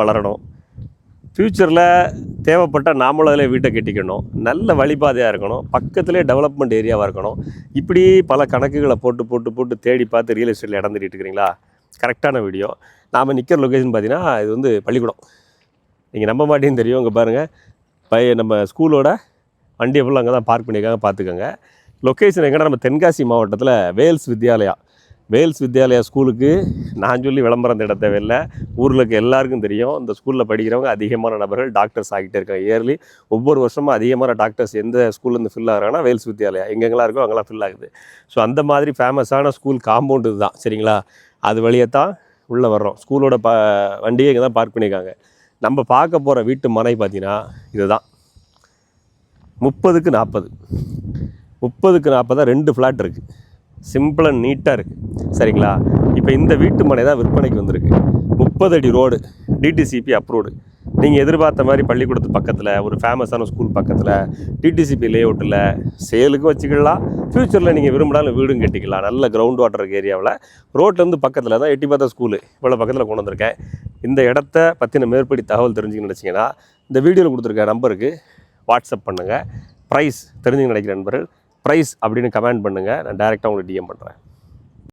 வளரணும். ஃப்யூச்சரில் தேவைப்பட்ட நாமளும் அதில் வீட்டை கட்டிக்கணும். நல்ல வழிபாதையாக இருக்கணும். பக்கத்திலே டெவலப்மெண்ட் ஏரியாவாக இருக்கணும். இப்படி பல கணக்குகளை போட்டு போட்டு போட்டு தேடி பார்த்து ரியல் எஸ்டேட்டில் இடம் தேடிட்டு இருக்கிறீங்களா? கரெக்டான வீடியோ நாம் நிற்கிற லொக்கேஷன் பார்த்தீங்கன்னா இது வந்து பள்ளிக்கூடம். நீங்கள் நம்ப மாட்டேன்னு தெரியும். இங்கே பாருங்கள் பைய நம்ம ஸ்கூலோட வண்டியை ஃபுல்லாக அங்கே தான் பார்க் பண்ணியிருக்காங்க. பார்த்துக்கோங்க. லொக்கேஷன் எங்கன்னா நம்ம தென்காசி மாவட்டத்தில் வேல்ஸ் வித்யாலயா. வேல்ஸ் வித்யாலயா ஸ்கூலுக்கு நான் சொல்லி விளம்பரம் தேட தேவையில்லை. ஊரில் இருக்க எல்லாருக்கும் தெரியும். இந்த ஸ்கூலில் படிக்கிறவங்க அதிகமான நபர்கள் டாக்டர்ஸ் ஆகிட்டே இருக்காங்க. இயர்லி ஒவ்வொரு வருஷமும் அதிகமான டாக்டர்ஸ் எந்த ஸ்கூல்லேருந்து ஃபில் ஆகிறாங்கன்னா வேல்ஸ் வித்யாலயா. எங்கெங்கெல்லாம் இருக்கோ அங்கெல்லாம் ஃபில் ஆகுது. ஸோ அந்த மாதிரி ஃபேமஸான ஸ்கூல் காம்பவுண்டு இதுதான். சரிங்களா? அது வழியாக தான் உள்ளே வர்றோம். ஸ்கூலோட ப வண்டியை இங்கே தான் பார்க் பண்ணியிருக்காங்க. நம்ம பார்க்க போகிற வீட்டு மனை பார்த்திங்கன்னா இதுதான். முப்பதுக்கு நாற்பது முப்பதுக்கு நாற்பதா ரெண்டு ஃப்ளாட் இருக்குது சிம்பிள் அண்ட் நீட்டாக இருக்குது சரிங்களா? இப்போ இந்த வீட்டு மனை தான் விற்பனைக்கு வந்திருக்கு. முப்பது அடி ரோடு டிடிசிபி அப்ரூவ்டு நீங்கள் எதிர்பார்த்த மாதிரி பள்ளிக்கூடத்து பக்கத்தில் ஒரு ஃபேமஸான ஸ்கூல் பக்கத்தில் டிடிசிபி லே அவுட்டில் சேலுக்கும் வச்சுக்கலாம் ஃப்யூச்சரில் நீங்கள் விரும்பினாலும் வீடும் கட்டிக்கலாம். நல்ல கிரவுண்ட் வாட்டர் ஏரியாவில் ரோட்லேருந்து பக்கத்தில் தான் எட்டி பார்த்தா ஸ்கூலு இவ்வளோ பக்கத்தில் கொண்டு வந்திருக்கேன். இந்த இடத்த பற்றின மேற்படி தகவல் தெரிஞ்சுக்கணும்னு நினச்சிங்கன்னா இந்த வீடியோவில் கொடுத்துருக்க நம்பருக்கு வாட்ஸ்அப் பண்ணுங்கள் ப்ரைஸ் தெரிஞ்சுக்க நினைக்கிற நண்பர்கள் ப்ரைஸ் அப்படின்னு கமெண்ட் பண்ணுங்கள் நான் டேரெக்டாக உங்களுக்கு டிஎம் பண்ணுறேன்